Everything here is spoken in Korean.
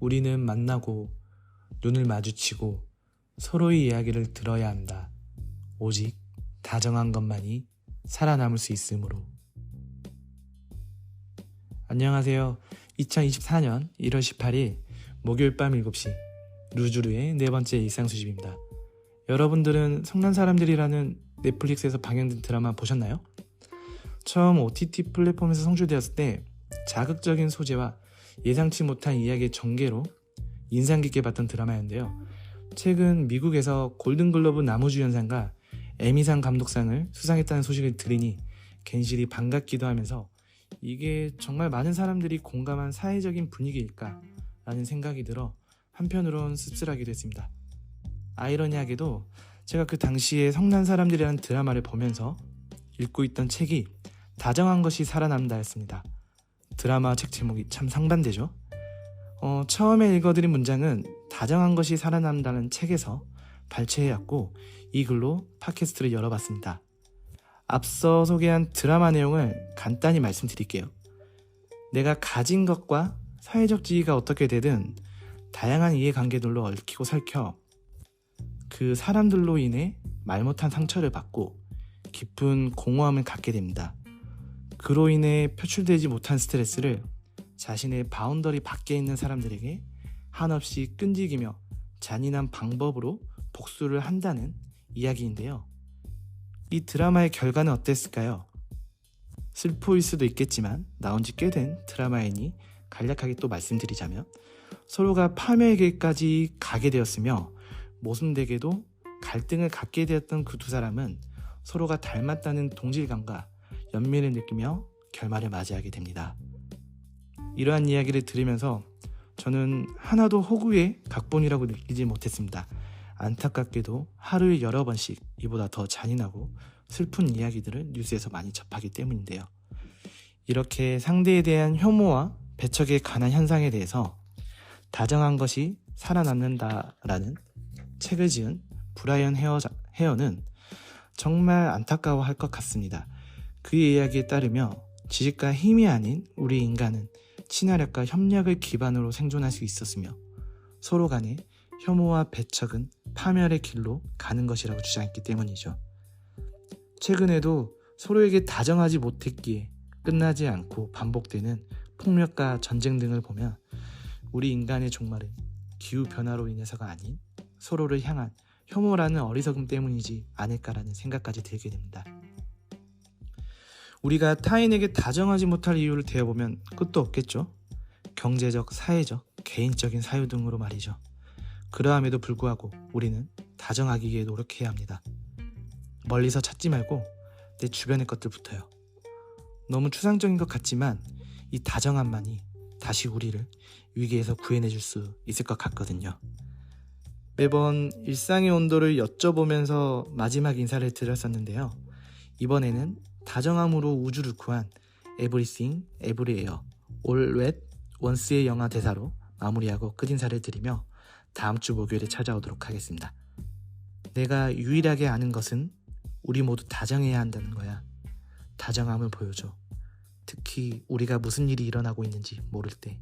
우리는 만나고 눈을 마주치고 서로의 이야기를 들어야 한다. 오직 다정한 것만이 살아남을 수 있으므로. 안녕하세요. 2024년 1월 18일 목요일 밤 7시 루주르의 네 번째 일상 수집입니다. 여러분들은 성난 사람들이라는 넷플릭스에서 방영된 드라마 보셨나요? 처음 OTT 플랫폼에서 송출되었을 때 자극적인 소재와 예상치 못한 이야기의 전개로 인상 깊게 봤던 드라마였는데요. 최근 미국에서 골든글러브 나무주연상과 에미상 감독상을 수상했다는 소식을 들으니 괜시리 반갑기도 하면서 이게 정말 많은 사람들이 공감한 사회적인 분위기일까라는 생각이 들어 한편으론 씁쓸하기도 했습니다. 아이러니하게도 제가 그 당시에 성난 사람들이라는 드라마를 보면서 읽고 있던 책이 다정한 것이 살아남다였습니다. 드라마 책 제목이 참 상반되죠? 어, 처음에 읽어드린 문장은 다정한 것이 살아남다는 책에서 발췌해왔고 이 글로 팟캐스트를 열어봤습니다. 앞서 소개한 드라마 내용을 간단히 말씀드릴게요. 내가 가진 것과 사회적 지위가 어떻게 되든 다양한 이해관계들로 얽히고 설켜 그 사람들로 인해 말 못한 상처를 받고 깊은 공허함을 갖게 됩니다. 그로 인해 표출되지 못한 스트레스를 자신의 바운더리 밖에 있는 사람들에게 한없이 끈질기며 잔인한 방법으로 복수를 한다는 이야기인데요. 이 드라마의 결과는 어땠을까요? 슬프일 수도 있겠지만 나온 지 꽤 된 드라마이니 간략하게 또 말씀드리자면 서로가 파멸에게까지 가게 되었으며 모순되게도 갈등을 갖게 되었던 그 두 사람은 서로가 닮았다는 동질감과 연민을 느끼며 결말을 맞이하게 됩니다. 이러한 이야기를 들으면서 저는 하나도 호구의 각본이라고 느끼지 못했습니다. 안타깝게도 하루에 여러 번씩 이보다 더 잔인하고 슬픈 이야기들을 뉴스에서 많이 접하기 때문인데요. 이렇게 상대에 대한 혐오와 배척에 관한 현상에 대해서 다정한 것이 살아남는다라는 책을 지은 브라이언 헤어, 헤어는 정말 안타까워할 것 같습니다. 그의 이야기에 따르며 지식과 힘이 아닌 우리 인간은 친화력과 협력을 기반으로 생존할 수 있었으며 서로 간의 혐오와 배척은 파멸의 길로 가는 것이라고 주장했기 때문이죠. 최근에도 서로에게 다정하지 못했기에 끝나지 않고 반복되는 폭력과 전쟁 등을 보면 우리 인간의 종말은 기후 변화로 인해서가 아닌 서로를 향한 혐오라는 어리석음 때문이지 않을까라는 생각까지 들게 됩니다. 우리가 타인에게 다정하지 못할 이유를 대어보면 끝도 없겠죠. 경제적, 사회적, 개인적인 사유 등으로 말이죠. 그러함에도 불구하고 우리는 다정하기 위해 노력해야 합니다. 멀리서 찾지 말고 내 주변의 것들부터요. 너무 추상적인 것 같지만 이 다정함만이 다시 우리를 위기에서 구해내 줄 수 있을 것 같거든요. 매번 일상의 온도를 여쭤보면서 마지막 인사를 드렸었는데요. 이번에는 다정함으로 우주를 구한 Everywhere, All Wet, 원스의 영화 대사로 마무리하고 끝인사를 드리며 다음 주 목요일에 찾아오도록 하겠습니다. 내가 유일하게 아는 것은 우리 모두 다정해야 한다는 거야. 다정함을 보여줘. 특히 우리가 무슨 일이 일어나고 있는지 모를 때